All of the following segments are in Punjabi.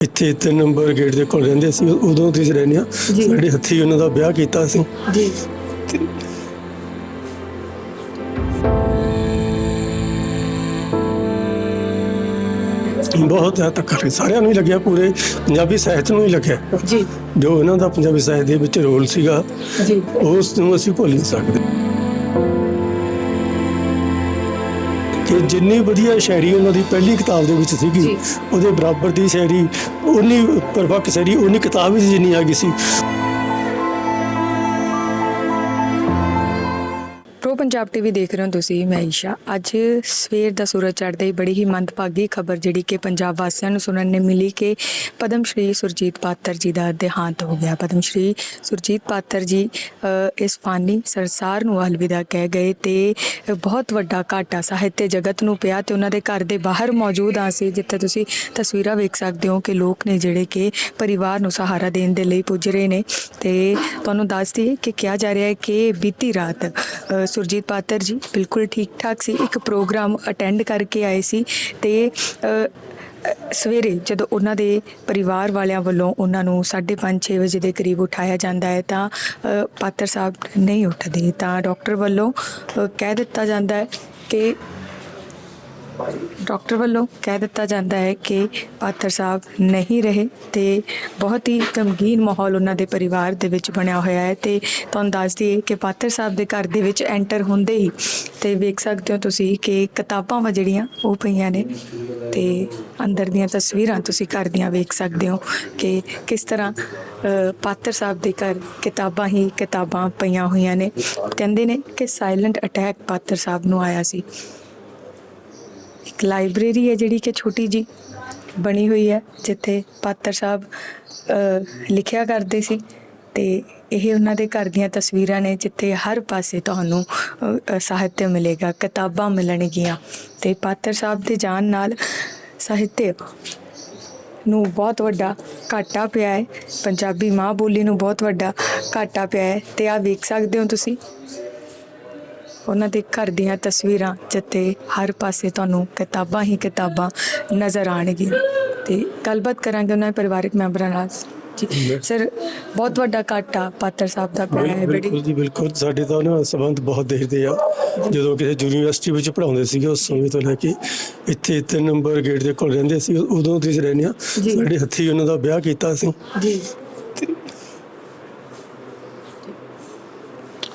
ਇੱਥੇ ਤਿੰਨ ਨੰਬਰ ਗੇਟ ਦੇ ਕੋਲ ਰਹਿੰਦੇ ਸੀ ਉਦੋਂ ਤੋਂ ਹੀ ਰਹਿੰਦੇ ਜੀ। ਸਾਡੇ ਹੱਥੀ ਉਹਨਾਂ ਦਾ ਵਿਆਹ ਕੀਤਾ ਸੀ। ਜੀ। ਬਹੁਤ ਧੱਕਾ ਲੱਗਿਆ ਸਾਰਿਆਂ ਨੂੰ ਹੀ ਲੱਗਿਆ ਪੂਰੇ ਪੰਜਾਬੀ ਸਾਹਿਤ ਨੂੰ ਹੀ ਲੱਗਿਆ। ਜੀ। ਜੋ ਉਹਨਾਂ ਦਾ ਪੰਜਾਬੀ ਸਾਹਿਤ ਦੇ ਵਿੱਚ ਰੋਲ ਸੀਗਾ ਜੀ। ਉਸ ਨੂੰ ਅਸੀਂ ਭੁੱਲ ਨਹੀਂ ਸਕਦੇ। ਕਿ ਜਿੰਨੀ ਵਧੀਆ ਸ਼ਾਇਰੀ ਉਹਨਾਂ ਦੀ ਪਹਿਲੀ ਕਿਤਾਬ ਦੇ ਵਿੱਚ ਸੀਗੀ। ਉਹਦੇ ਬਰਾਬਰ ਦੀ ਸ਼ਾਇਰੀ ਉਨੀ ਪਰਫੈਕਟ ਸ਼ਾਇਰੀ ਉਨੀ ਕਿਤਾਬ ਵਿੱਚ ਜਿੰਨੀ ਆ ਗਈ ਸੀ ਪੰਜਾਬ ਟੀਵੀ ਦੇਖ ਰਹੇ ਹੋ ਤੁਸੀਂ, ਮੈਂ ਈਸ਼ਾ ਅੱਜ ਸਵੇਰ ਦਾ ਸੂਰਜ ਚੜ੍ਹਦੇ ਹੀ ਬੜੀ ਹੀ ਮੰਦਭਾਗੀ ਖਬਰ ਜਿਹੜੀ ਕਿ ਪੰਜਾਬ ਵਾਸੀਆਂ ਨੂੰ ਸੁਣਨ ਨੂੰ ਮਿਲੀ ਕਿ ਪਦਮ ਸ਼੍ਰੀ ਸੁਰਜੀਤ ਪਾਤਰ ਜੀ ਦਾ ਦੇਹਾਂਤ ਹੋ ਗਿਆ। ਪਦਮ ਸ਼੍ਰੀ ਸੁਰਜੀਤ ਪਾਤਰ ਜੀ ਇਸ ਫਾਨੀ ਸੰਸਾਰ ਨੂੰ ਅਲਵਿਦਾ ਕਹਿ ਗਏ ਤੇ ਬਹੁਤ ਵੱਡਾ ਘਾਟਾ ਸਾਹਿਤ ਜਗਤ ਨੂੰ ਪਿਆ ਤੇ ਉਹਨਾਂ ਦੇ ਘਰ ਦੇ ਬਾਹਰ ਮੌਜੂਦ ਆ ਸੀ, ਜਿੱਥੇ ਤੁਸੀਂ ਤਸਵੀਰਾਂ ਵੇਖ ਸਕਦੇ ਹੋ ਕਿ ਲੋਕ ਨੇ ਜਿਹੜੇ ਕਿ ਪਰਿਵਾਰ ਨੂੰ ਸਹਾਰਾ ਦੇਣ ਦੇ ਲਈ ਪੁੱਜ ਰਹੇ ਨੇ। ਤੇ ਤੁਹਾਨੂੰ ਦੱਸ ਦਈਏ ਕਿ ਕਿਹਾ ਜਾ ਰਿਹਾ ਹੈ ਕਿ ਬੀਤੀ ਰਾਤ ਸੁਰਜੀਤ ਸੁਰਜੀਤ ਪਾਤਰ ਜੀ, ਬਿਲਕੁਲ ਠੀਕ ਠਾਕ ਸੀ। ਇੱਕ ਪ੍ਰੋਗਰਾਮ ਅਟੈਂਡ ਕਰਕੇ ਆਏ ਸੀ ਤੇ ਸਵੇਰੇ ਜਦੋਂ ਉਹਨਾਂ ਦੇ ਪਰਿਵਾਰ ਵਾਲਿਆਂ ਵੱਲੋਂ ਉਹਨਾਂ ਨੂੰ 5:30 6 ਵਜੇ ਦੇ ਕਰੀਬ ਉਠਾਇਆ ਜਾਂਦਾ ਹੈ ਤਾਂ ਪਾਤਰ ਸਾਹਿਬ ਨਹੀਂ ਉੱਠਦੇ। ਤਾਂ ਡਾਕਟਰ ਵੱਲੋਂ ਕਹਿ ਦਿੱਤਾ ਜਾਂਦਾ ਹੈ ਕਿ ਡਾਕਟਰ ਵੱਲੋਂ ਕਹਿ ਦਿੱਤਾ ਜਾਂਦਾ ਹੈ ਕਿ ਪਾਤਰ ਸਾਹਿਬ ਨਹੀਂ ਰਹੇ ਤੇ ਬਹੁਤ ਹੀ ਗਮਗੀਨ ਮਾਹੌਲ ਉਹਨਾਂ ਦੇ ਪਰਿਵਾਰ ਦੇ ਵਿੱਚ ਬਣਿਆ ਹੋਇਆ ਹੈ ਤੇ ਤੁਹਾਨੂੰ ਦੱਸ ਦਈਏ ਕਿ ਪਾਤਰ ਸਾਹਿਬ ਦੇ ਘਰ ਦੇ ਵਿੱਚ ਐਂਟਰ ਹੁੰਦੇ ਹੀ ਤੇ ਵੇਖ ਸਕਦੇ ਹੋ ਤੁਸੀਂ ਕਿ ਕਿਤਾਬਾਂ ਵਾ ਜਿਹੜੀਆਂ ਉਹ ਪਈਆਂ ਨੇ ਤੇ ਅੰਦਰ ਦੀਆਂ ਤਸਵੀਰਾਂ ਤੁਸੀਂ ਘਰ ਦੀਆਂ ਵੇਖ ਸਕਦੇ ਹੋ ਕਿ ਕਿਸ ਤਰ੍ਹਾਂ ਪਾਤਰ ਸਾਹਿਬ ਦੇ ਘਰ ਕਿਤਾਬਾਂ ਹੀ ਕਿਤਾਬਾਂ ਪਈਆਂ ਹੋਈਆਂ ਨੇ। ਕਹਿੰਦੇ ਨੇ ਕਿ ਸਾਇਲੈਂਟ ਅਟੈਕ ਪਾਤਰ ਸਾਹਿਬ ਨੂੰ ਆਇਆ ਸੀ। ਇੱਕ ਲਾਇਬ੍ਰੇਰੀ ਹੈ ਜਿਹੜੀ ਕਿ ਛੋਟੀ ਜੀ ਬਣੀ ਹੋਈ ਹੈ, ਜਿੱਥੇ ਪਾਤਰ ਸਾਹਿਬ ਲਿਖਿਆ ਕਰਦੇ ਸੀ ਤੇ ਇਹ ਉਹਨਾਂ ਦੇ ਘਰ ਦੀਆਂ ਤਸਵੀਰਾਂ ਨੇ, ਜਿੱਥੇ ਹਰ ਪਾਸੇ ਤੁਹਾਨੂੰ ਸਾਹਿਤ ਮਿਲੇਗਾ, ਕਿਤਾਬਾਂ ਮਿਲਣਗੀਆਂ ਤੇ ਪਾਤਰ ਸਾਹਿਬ ਦੇ ਜਾਣ ਨਾਲ ਸਾਹਿਤ ਨੂੰ ਬਹੁਤ ਵੱਡਾ ਘਾਟਾ ਪਿਆ ਹੈ, ਪੰਜਾਬੀ ਮਾਂ ਬੋਲੀ ਨੂੰ ਬਹੁਤ ਵੱਡਾ ਘਾਟਾ ਪਿਆ ਹੈ ਤੇ ਆ ਵੇਖ ਸਕਦੇ ਹੋ ਤੁਸੀਂ। ਉਹਨਾਂ ਦੇ ਘਰ ਦੀਆਂ ਤਸਵੀਰਾਂ ਜਿੱਥੇ ਹਰ ਪਾਸੇ ਤੁਹਾਨੂੰ ਕਿਤਾਬਾਂ ਹੀ ਕਿਤਾਬਾਂ ਨਜ਼ਰ ਆਣਗੀਆਂ ਤੇ ਗੱਲਬਾਤ ਕਰਾਂਗੇ ਉਹਨਾਂ ਦੇ ਪਰਿਵਾਰਕ ਮੈਂਬਰਾਂ ਨਾਲ। ਜੀ ਸਰ ਬਹੁਤ ਵੱਡਾ ਘਾਟਾ ਪਾਤਰ ਸਾਹਿਬ ਦਾ ਪਿਆ ਹੈ ਬਿਲਕੁਲ ਜੀ ਬਿਲਕੁਲ। ਸਾਡੇ ਤਾਂ ਉਹਨਾਂ ਸੰਬੰਧ ਬਹੁਤ ਦੇਖਦੇ ਆ। ਜਦੋਂ ਕਿਸੇ ਯੂਨੀਵਰਸਿਟੀ ਵਿੱਚ ਪੜ੍ਹਾਉਂਦੇ ਸੀਗੇ ਉਸ ਸਮੇਂ ਤੋਂ ਲੈ ਕੇ ਇੱਥੇ ਤਿੰਨ ਨੰਬਰ ਗੇਟ ਦੇ ਕੋਲ ਰਹਿੰਦੇ ਸੀ ਉਦੋਂ ਤੋਂ ਰਹਿੰਦੇ ਜੀ। ਸਾਡੇ ਹੱਥੀ ਉਹਨਾਂ ਦਾ ਵਿਆਹ ਕੀਤਾ ਸੀ। ਜੀ।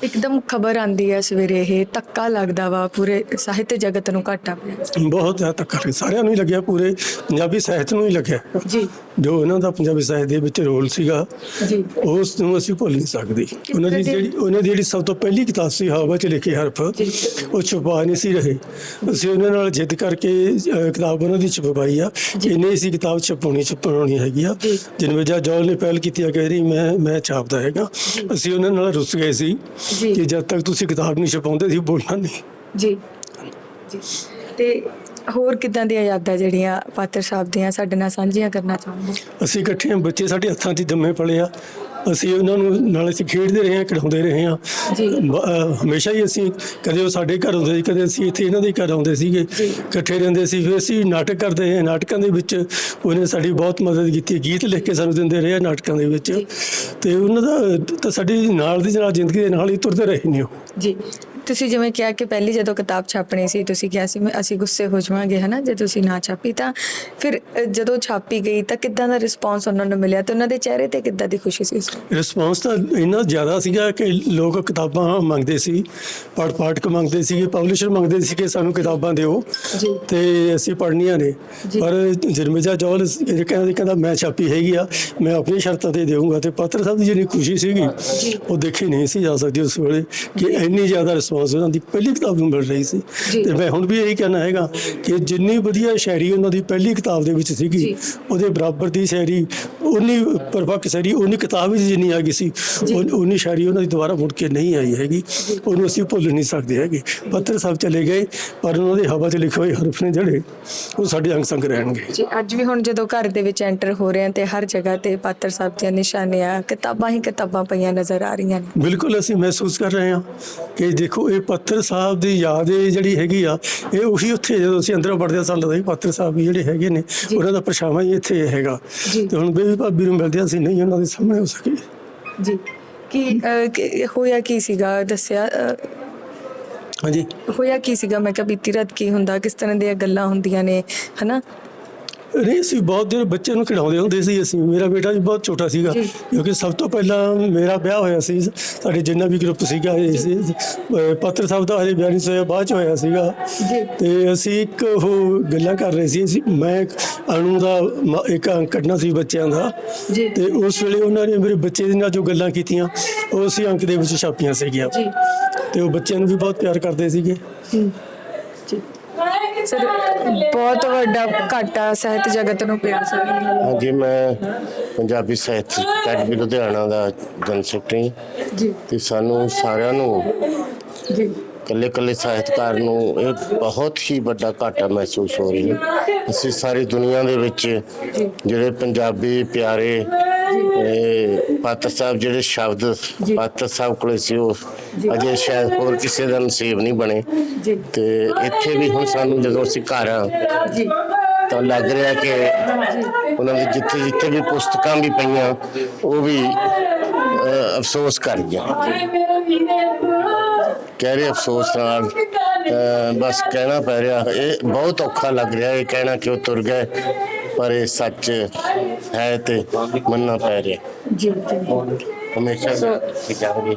ਇੱਕਦਮ ਖਬਰ ਆਂਦੀ ਹੈ ਸਵੇਰੇ ਇਹ ਧੱਕਾ ਲੱਗਦਾ ਵਾ ਪੂਰੇ ਸਾਹਿਤ ਜਗਤ ਨੂੰ ਘਾਟਾ ਪਿਆ। ਬਹੁਤ ਜ਼ਿਆਦਾ ਧੱਕਾ ਲੱਗਿਆ ਸਾਰਿਆਂ ਨੂੰ ਹੀ ਲੱਗਿਆ ਪੂਰੇ ਪੰਜਾਬੀ ਸਾਹਿਤ ਨੂੰ ਹੀ ਲੱਗਿਆ। ਜੀ। ਜੋ ਉਹਨਾਂ ਦਾ ਪੰਜਾਬੀ ਸਾਹਿਤ ਦੇ ਵਿੱਚ ਰੋਲ ਸੀਗਾ ਜੀ। ਉਸ ਨੂੰ ਅਸੀਂ ਭੁੱਲ ਨਹੀਂ ਸਕਦੇ। ਉਹਨਾਂ ਦੀ ਜਿਹੜੀ ਉਹਨਾਂ ਦੀ ਜਿਹੜੀ ਸਭ ਤੋਂ ਪਹਿਲੀ ਕਿਤਾਬ ਸੀ ਹਵਾ 'ਚ ਲਿਖੇ ਹਰਫ। ਉਹ ਛੁਪਾ ਨਹੀਂ ਸੀ ਰਹੇ। ਅਸੀਂ ਉਹਨਾਂ ਨਾਲ ਜਿੱਦ ਕਰਕੇ ਕਿਤਾਬ ਉਹਨਾਂ ਦੀ ਛਪਵਾਈ ਆ। ਇਹਨੇ ਸੀ ਕਿਤਾਬ ਛਪਾਉਣੀ ਛਪਾਉਣੀ ਹੈਗੀ ਆ। ਜੀ। ਜਨਵਜਾ ਜੌਲ ਨੇ ਪਹਿਲ ਕੀਤੀ ਆ ਕਹਿ ਰਹੀ ਮੈਂ ਮੈਂ ਛਾਪਦਾ ਹੈਗਾ। ਅਸੀਂ ਉਹਨਾਂ ਨਾਲ ਰੁੱਸ ਗਏ ਸੀ। ਜੀ। ਕਿ ਜਦ ਤੱਕ ਤੁਸੀਂ ਕਿਤਾਬ ਨਹੀਂ ਛਪਾਉਂਦੇ ਸੀ ਬੋਲਣਾ ਨਹੀਂ। ਜੀ। ਜੀ। ਤੇ ਹੋਰ ਕਿਦਾਂ ਦੀਆਂ ਯਾਦਾਂ ਜਿਹੜੀਆਂ ਪਾਤਰ ਸਾਹਿਬ ਦੀਆਂ ਸਾਡੇ ਨਾਲ ਸਾਂਝੀਆਂ ਕਰਨਾ ਚਾਹੁੰਦੇ? ਅਸੀਂ ਇਕੱਠੇ ਬੱਚੇ ਸਾਡੇ ਹੱਥਾਂ 'ਚ ਜੰਮੇ ਪਲੇ ਆ। ਅਸੀਂ ਉਹਨਾਂ ਨੂੰ ਨਾਲ ਅਸੀਂ ਖੇਡਦੇ ਰਹੇ ਹਾਂ ਖਿਡਾਉਂਦੇ ਰਹੇ ਹਾਂ। ਹਮੇਸ਼ਾ ਹੀ ਅਸੀਂ ਕਦੇ ਉਹ ਸਾਡੇ ਘਰ ਆਉਂਦੇ ਸੀ ਕਦੇ ਅਸੀਂ ਇੱਥੇ ਇਹਨਾਂ ਦੇ ਘਰ ਆਉਂਦੇ ਸੀਗੇ। ਇਕੱਠੇ ਰਹਿੰਦੇ ਸੀ ਫਿਰ ਅਸੀਂ ਨਾਟਕ ਕਰਦੇ ਰਹੇ ਨਾਟਕਾਂ ਦੇ ਵਿੱਚ ਉਹਨੇ ਸਾਡੀ ਬਹੁਤ ਮਦਦ ਕੀਤੀ ਗੀਤ ਲਿਖ ਕੇ ਸਾਨੂੰ ਦਿੰਦੇ ਰਹੇ ਨਾਟਕਾਂ ਦੇ ਵਿੱਚ। ਤੇ ਉਹਨਾਂ ਦਾ ਤਾਂ ਸਾਡੀ ਨਾਲ ਦੀ ਨਾਲ ਜ਼ਿੰਦਗੀ ਦੇ ਨਾਲ ਹੀ ਤੁਰਦੇ ਰਹੇ ਨੇ ਉਹ। ਜੀ। ਤੁਸੀਂ ਜਿਵੇਂ ਕਿਹਾ ਕਿ ਪਹਿਲੀ ਜਦੋਂ ਕਿਤਾਬ ਛਾਪਣੀ ਸੀ ਤੁਸੀਂ ਕਿਹਾ ਸੀ ਅਸੀਂ ਗੁੱਸੇ ਹੋ ਜਾਵਾਂਗੇ ਹਨਾ ਜੇ ਤੁਸੀਂ ਨਾ ਛਾਪੀ ਤਾਂ ਫਿਰ ਜਦੋਂ ਛਾਪੀ ਗਈ ਤਾਂ ਕਿੱਦਾਂ ਦਾ ਰਿਸਪੌਂਸ ਉਹਨਾਂ ਨੂੰ ਮਿਲਿਆ ਤੇ ਉਹਨਾਂ ਦੇ ਚਿਹਰੇ ਤੇ ਕਿੱਦਾਂ ਦੀ ਖੁਸ਼ੀ ਸੀ? ਰਿਸਪੌਂਸ ਤਾਂ ਇੰਨਾ ਜ਼ਿਆਦਾ ਸੀਗਾ ਕਿ ਲੋਕ ਕਿਤਾਬਾਂ ਮੰਗਦੇ ਸੀ ਪੜ੍ਹ ਪਾਠਕ ਮੰਗਦੇ ਸੀਗੇ ਪਬਲਿਸ਼ਰ ਮੰਗਦੇ ਸੀ ਕਿ ਸਾਨੂੰ ਕਿਤਾਬਾਂ ਦਿਓ ਜੀ ਤੇ ਅਸੀਂ ਪੜ੍ਹਨੀਆਂ ਨੇ। ਪਰ ਜਰਮੇਜਾ ਜੌਲ ਕਹਿੰਦਾ ਕਹਿੰਦਾ ਮੈਂ ਛਾਪੀ ਹੈਗੀ ਆ ਮੈਂ ਆਪਣੀ ਸ਼ਰਤਾਂ ਤੇ ਦੇਵਾਂਗਾ ਤੇ ਪਾਤਰ ਸਾਹਿਬ ਦੀ ਜਿਹੜੀ ਖੁਸ਼ੀ ਸੀਗੀ। ਉਹ ਦੇਖੀ ਨਹੀਂ ਸੀ ਜਾ ਸਕਦੀ ਉਸ ਵੇਲੇ ਕਿ ਇੰਨੀ ਜ਼ਿਆਦਾ ਰਿਸਪੌਂਸ ਉਹਨਾਂ ਦੀ ਪਹਿਲੀ ਕਿਤਾਬ ਨੂੰ ਮਿਲ ਰਹੀ ਸੀ। ਤੇ ਮੈਂ ਹੁਣ ਵੀ ਇਹੀ ਕਹਿਣਾ ਹੈਗਾ ਕਿ ਜਿੰਨੀ ਵਧੀਆ ਸ਼ਾਇਰੀ ਉਹਨਾਂ ਦੀ ਪਹਿਲੀ ਕਿਤਾਬ ਦੇ ਵਿੱਚ ਸੀਗੀ। ਉਹਦੇ ਬਰਾਬਰ ਦੀ ਸ਼ਾਇਰੀ ਉਨੀ ਪਰਫੈਕਟ ਸ਼ਾਇਰੀ ਉਨੀ ਕਿਤਾਬ ਵਿੱਚ ਜਿੰਨੀ ਆ ਗਈ ਸੀ ਉਨੀ ਸ਼ਾਇਰੀ ਉਹਨਾਂ ਦੀ ਦੁਬਾਰਾ ਮੁੜ ਕੇ ਨਹੀਂ ਆਈ ਹੈਗੀ। ਉਹਨੂੰ ਅਸੀਂ ਭੁੱਲ ਨਹੀਂ ਸਕਦੇ ਹੈਗੇ। ਪੱਤਰ ਸਾਹਿਬ ਚਲੇ ਗਏ ਪਰ ਉਹਨਾਂ ਦੇ ਹਵਾ 'ਚ ਲਿਖੇ ਹੋਏ ਹਰਫ ਨੇ ਜਿਹੜੇ ਉਹ ਸਾਡੇ ਅੰਗ ਸੰਗ ਰਹਿਣਗੇ। ਜੀ ਅੱਜ ਵੀ ਹੁਣ ਜਦੋਂ ਘਰ ਦੇ ਵਿੱਚ ਐਂਟਰ ਹੋ ਰਹੇ ਹਾਂ ਤੇ ਹਰ ਜਗ੍ਹਾ ਤੇ ਪਾਤਰ ਸਾਹਿਬ ਦੀਆਂ ਨਿਸ਼ਾਨੀਆਂ ਕਿਤਾਬਾਂ ਹੀ ਕਿਤਾਬਾਂ ਪਈਆਂ ਨਜ਼ਰ ਆ ਰਹੀਆਂ ਨੇ। ਬਿਲਕੁਲ ਅਸੀਂ ਮਹਿਸੂਸ ਕਰ ਰਹੇ ਹਾਂ ਕਿ ਦੇਖੋ ਇਹ ਪੱਤਰ ਸਾਹਿਬ ਦੀ ਯਾਦ ਇਹ ਜਿਹੜੀ ਹੈਗੀ ਆ ਇਹ ਉਹੀ ਉੱਥੇ ਜਦੋਂ ਅਸੀਂ ਅੰਦਰ ਵੜਦੇ ਸਾਨੂੰ ਲੱਗਦਾ ਸੀ ਪੱਤਰ ਸਾਹਿਬ ਵੀ ਜਿਹੜੇ ਹੈਗੇ ਨੇ ਉਹਨਾਂ ਦਾ ਪਰਛਾਵਾਂ ਹੀ ਇੱਥੇ ਹੈਗਾ। ਤੇ ਹੁਣ ਬੇਬੀ ਭਾਬੀ ਨੂੰ ਮਿਲਦੇ ਅਸੀਂ ਨਹੀਂ ਉਹਨਾਂ ਦੇ ਸਾਹਮਣੇ ਹੋ ਸਕੇ। ਜੀ ਕੀ ਅਹ, ਕੀ- ਹੋਇਆ ਕੀ ਸੀਗਾ? ਦੱਸਿਆ ਅਹ, ਹਾਂਜੀ। ਹੋਇਆ ਕੀ ਸੀਗਾ? ਮੈਂ ਕਿਹਾ ਬੀਤੀ ਰਾਤ ਕੀ ਹੁੰਦਾ? ਕਿਸ ਤਰ੍ਹਾਂ ਦੀਆਂ ਗੱਲਾਂ ਹੁੰਦੀਆਂ ਨੇ? ਹਨਾ? ਨਹੀਂ ਅਸੀਂ ਬਹੁਤ ਦੇਰ ਬੱਚੇ ਨੂੰ ਖਿਡਾਉਂਦੇ ਹੁੰਦੇ ਸੀ ਅਸੀਂ। ਮੇਰਾ ਬੇਟਾ ਵੀ ਬਹੁਤ ਛੋਟਾ ਸੀਗਾ। ਕਿਉਂਕਿ ਸਭ ਤੋਂ ਪਹਿਲਾਂ ਮੇਰਾ ਵਿਆਹ ਹੋਇਆ ਸੀ। ਸਾਡੇ ਜਿੰਨਾ ਵੀ ਗਰੁੱਪ ਸੀਗਾ ਸੀ ਅਹ ਪੱਤਰ ਸਾਹਿਬ ਦਾ ਹਲੇ ਵਿਆਹ ਨਹੀਂ ਸੀ ਹੋਇਆ ਬਾਅਦ ਚ ਹੋਇਆ ਸੀਗਾ। ਤੇ ਅਸੀਂ ਇੱਕ ਉਹ ਗੱਲਾਂ ਕਰ ਰਹੇ ਸੀ ਅਸੀਂ ਮੈਂ ਅਣੂ ਦਾ ਇੱਕ ਅੰਕ ਕੱਢਣਾ ਸੀ ਬੱਚਿਆਂ ਦਾ। ਤੇ ਉਸ ਵੇਲੇ ਉਹਨਾਂ ਨੇ ਮੇਰੇ ਬੱਚੇ ਦੇ ਨਾਲ ਜੋ ਗੱਲਾਂ ਕੀਤੀਆਂ ਉਹ ਅਸੀਂ ਅੰਕ ਦੇ ਵਿੱਚ ਛਾਪੀਆਂ ਸੀਗੀਆਂ। ਤੇ ਉਹ ਬੱਚਿਆਂ ਨੂੰ ਵੀ ਬਹੁਤ ਪਿਆਰ ਕਰਦੇ ਸੀਗੇ। ਜੀ। ਸਰ ਬਹੁਤ ਵੱਡਾ ਘਾਟਾ ਸਾਹਿਤ ਜਗਤ ਨੂੰ ਪਿਆ ਸਰ। ਹਾਂਜੀ ਮੈਂ ਪੰਜਾਬੀ ਸਾਹਿਤ ਅਕੈਡਮੀ ਲੁਧਿਆਣਾ ਦਾ ਜਨ ਸੈਕਟਰੀ ਜੀ। ਤੇ ਸਾਨੂੰ ਸਾਰਿਆਂ ਨੂੰ ਜੀ। ਕੱਲੇ ਕੱਲੇ ਸਾਹਿਤਕਾਰ ਨੂੰ ਇਹ ਬਹੁਤ ਹੀ ਵੱਡਾ ਘਾਟਾ ਮਹਿਸੂਸ ਹੋ ਰਿਹਾ। ਹੈ ਅਸੀਂ ਸਾਰੀ ਦੁਨੀਆ ਦੇ ਵਿੱਚ ਜਿਹੜੇ ਪੰਜਾਬੀ ਪਿਆਰੇ ਇਹ ਪਾਤਰ ਸਾਹਿਬ ਜਿਹੜੇ ਸ਼ਬਦ ਪਾਤਰ ਸਾਹਿਬ ਕੋਲੇ ਸੀ ਉਹ ਅਜੇ ਸ਼ਾਇਦ ਹੋਰ ਕਿਸੇ ਦਾ ਨਸੀਬ ਨਹੀਂ ਬਣੇ। ਤੇ ਇੱਥੇ ਵੀ ਹੁਣ ਸਾਨੂੰ ਜਦੋਂ ਅਸੀਂ ਘਰ ਆ ਤਾਂ ਲੱਗ ਰਿਹਾ ਕਿ ਉਹਨਾਂ ਦੀ ਜਿੱਥੇ ਜਿੱਥੇ ਵੀ ਪੁਸਤਕਾਂ ਵੀ ਪਈਆਂ ਉਹ ਵੀ ਅਫਸੋਸ ਕਰ ਗਿਆ ਕਹਿ ਰਹੇ ਅਫਸੋਸ ਨਾਲ ਬਸ ਕਹਿਣਾ ਪੈ ਰਿਹਾ ਇਹ ਬਹੁਤ ਔਖਾ ਲੱਗ ਰਿਹਾ ਇਹ ਕਹਿਣਾ ਕਿ ਉਹ ਤੁਰ ਗਏ। ਪਰ ਇਹ ਸੱਚ ਹੈ ਤੇ ਮੰਨਣਾ ਪੈ ਰਿਹਾ। ਜੀ ਹਮੇਸ਼ਾ ਸਿੱਖਾਂਗੇ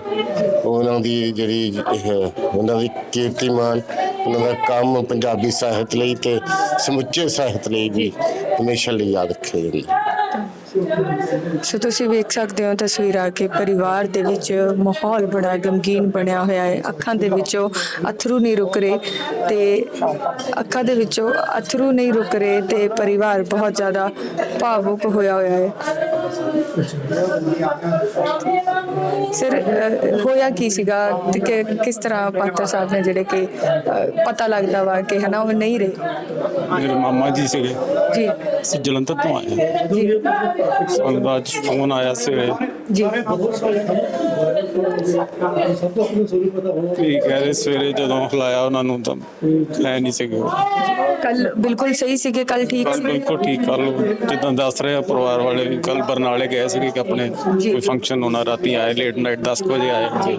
ਉਹਨਾਂ ਦੀ ਜਿਹੜੀ ਉਹਨਾਂ ਦੀ ਕੀਰਤੀਮਾਨ ਉਹਨਾਂ ਦਾ ਕੰਮ ਪੰਜਾਬੀ ਸਾਹਿਤ ਲਈ ਤੇ ਸਮੁੱਚੇ ਸਾਹਿਤ ਲਈ ਵੀ ਹਮੇਸ਼ਾ ਲਈ ਯਾਦ ਰੱਖਿਆ ਜਾਂਦਾ। ਸੋ ਤੁਸੀਂ ਵੇਖ ਸਕਦੇ ਹੋ ਤਸਵੀਰਾਂ ਕਿ ਪਰਿਵਾਰ ਦੇ ਵਿੱਚ ਮਾਹੌਲ ਬੜਾ ਗਮਗੀਨ ਬਣਿਆ ਹੋਇਆ ਹੈ। ਅੱਖਾਂ ਦੇ ਵਿੱਚੋਂ ਅਥਰੂ ਨਹੀਂ ਰੁਕ ਰਹੇ ਤੇ ਅੱਖਾਂ ਦੇ ਵਿੱਚੋਂ ਅਥਰੂ ਨਹੀਂ ਰੁਕ ਰਹੇ ਤੇ ਪਰਿਵਾਰ ਬਹੁਤ ਜ਼ਿਆਦਾ ਭਾਵੁਕ ਹੋਇਆ ਹੋਇਆ ਹੈ। ਸਰ ਹੋਇਆ ਕੀ ਸੀਗਾ? ਤੇ ਕਿ- ਕਿਸ ਤਰ੍ਹਾਂ ਪਾਤਰ ਸਾਹਿਬ ਨੇ ਜਿਹੜੇ ਕਿ ਪਤਾ ਲੱਗਦਾ ਵਾ ਕਿ ਹਨਾ ਉਹ ਨਹੀਂ ਰਹੇ? ਮੇਰੇ ਮਾਮਾ ਜੀ ਸੀਗੇ। ਜੀ। ਅਸੀਂ ਜਲੰਧਰ ਤੋਂ ਆਏ ਹਾਂ। ਜੀ। ਸਾਨੂੰ ਫੋਨ ਆਇਆ ਸਵੇਰੇ। ਜੀ। ਵੀ ਕਹਿ ਰਹੇ ਸਵੇਰੇ ਜਦੋਂ ਖਲਾਇਆ ਉਹਨਾਂ ਨੂੰ ਤਾਂ ਹੈ ਨਹੀਂ ਸੀਗੇ ਕੱਲ ਬਿਲਕੁਲ ਸਹੀ ਸੀਗੇ ਕੱਲ ਠੀਕ ਕੱਲ ਸੀ। ਬਿਲਕੁਲ ਠੀਕ ਕਰ ਲਓ ਜਿੱਦਾਂ ਦੱਸ ਰਹੇ ਆ ਪਰਿਵਾਰ ਵਾਲੇ ਵੀ ਕੱਲ ਬਰਨਾਲੇ ਗਏ ਸੀਗੇ ਕਿ ਆਪਣੇ। ਕੋਈ ਫੰਕਸ਼ਨ ਹੋਣਾ ਰਾਤੀ ਆਏ ਲੇਟ ਨਾਈਟ 10 ਕੁ ਵਜੇ ਆਏ ਜੀ।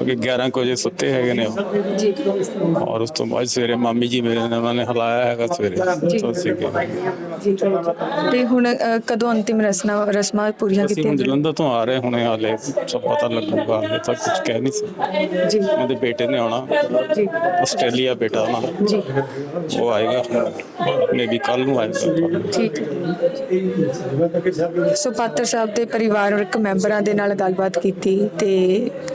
ਅੱਗੇ 11 ਕੁ ਵਜੇ ਸੁੱਤੇ ਹੈਗੇ ਨੇ ਉਹ। ਜੀ। ਔਰ ਉਸ ਤੋਂ ਬਾਅਦ ਸਵੇਰੇ ਮਾਮੀ ਜੀ ਮੇਰੇ ਨੇ ਉਹਨਾਂ ਨੇ ਹਲਾਇਆ ਹੈਗਾ ਸਵੇਰੇ। ਤੋਂ ਸੀਗੇ ਜੀ। ਤੇ ਹੁਣ ਅ, ਕਦੋਂ ਅੰਤਿਮ ਰਸਨਾ ਰਸਮਾਂ ਪੂਰੀਆਂ ਅਸੀਂ ਕੀਤੀਆਂ ਜਲੰਧਰ ਤੋਂ ਆ ਰਹੇ ਹੁਣੇ ਹਾਲੇ ਸਭ ਪਤਾ ਲੱਗੂਗਾ ਹਾਲੇ ਤੱਕ ਕੁਝ ਕਹਿ ਨਹੀਂ ਸਕਦੇ। ਜੀ। ਉਹਦੇ ਬੇਟੇ ਨੇ ਆਉਣਾ। ਜੀ। ਆਸਟ੍ਰੇਲੀਆ ਬੇਟਾ ਉਹਨਾਂ ਦਾ। ਜੀ। ਉਹ ਆਏਗਾ। ਮੇਬੀ ਕੱਲ ਨੂੰ ਆਏਗਾ। ਠੀਕ ਸੋ ਪਾਤਰ ਸਾਹਿਬ ਦੇ ਪਰਿਵਾਰਕ ਮੈਂਬਰਾਂ ਦੇ ਨਾਲ ਗੱਲਬਾਤ ਕੀਤੀ ਤੇ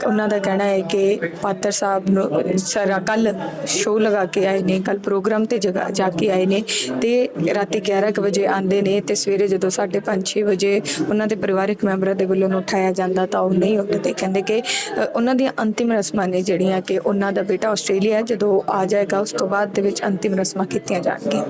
ਉਹਨਾਂ ਦਾ ਕਹਿਣਾ ਹੈ ਕਿ ਪਾਤਰ ਸਾਹਿਬ ਨੂੰ ਸਾਰਾ ਕੱਲ ਸ਼ੋਅ ਲਗਾ ਕੇ ਆਏ ਨੇ ਕੱਲ ਪ੍ਰੋਗਰਾਮ ਤੇ ਜਗਾ ਜਾ ਕੇ ਆਏ ਨੇ ਤੇ ਰਾਤੀ 11 ਕੁ ਵਜੇ ਆਉਂਦੇ ਨੇ ਤੇ ਸਵੇਰੇ ਜਦੋਂ 5:30 6 ਵਜੇ ਉਹਨਾਂ ਦੇ ਪਰਿਵਾਰਕ ਮੈਂਬਰਾਂ ਦੇ ਵੱਲੋਂ ਉਹਨੂੰ ਉਠਾਇਆ ਜਾਂਦਾ ਤਾਂ ਉਹ ਨਹੀਂ ਉੱਠਦੇ। ਕਹਿੰਦੇ ਕਿ ਉਹਨਾਂ ਦੀਆਂ ਅੰਤਿਮ ਰਸਮਾਂ ਨੇ ਜਿਹੜੀਆਂ ਕਿ ਉਹਨਾਂ ਦਾ ਬੇਟਾ ਆਸਟ੍ਰੇਲੀਆ ਹੈ, ਜਦੋਂ ਆ ਜਾਏਗਾ ਉਸ ਤੋਂ ਬਾਅਦ ਦੇ ਵਿੱਚ ਅੰਤਿਮ ਰਸਮਾਂ ਕੀਤੀਆਂ ਜਾਣਗੀਆਂ।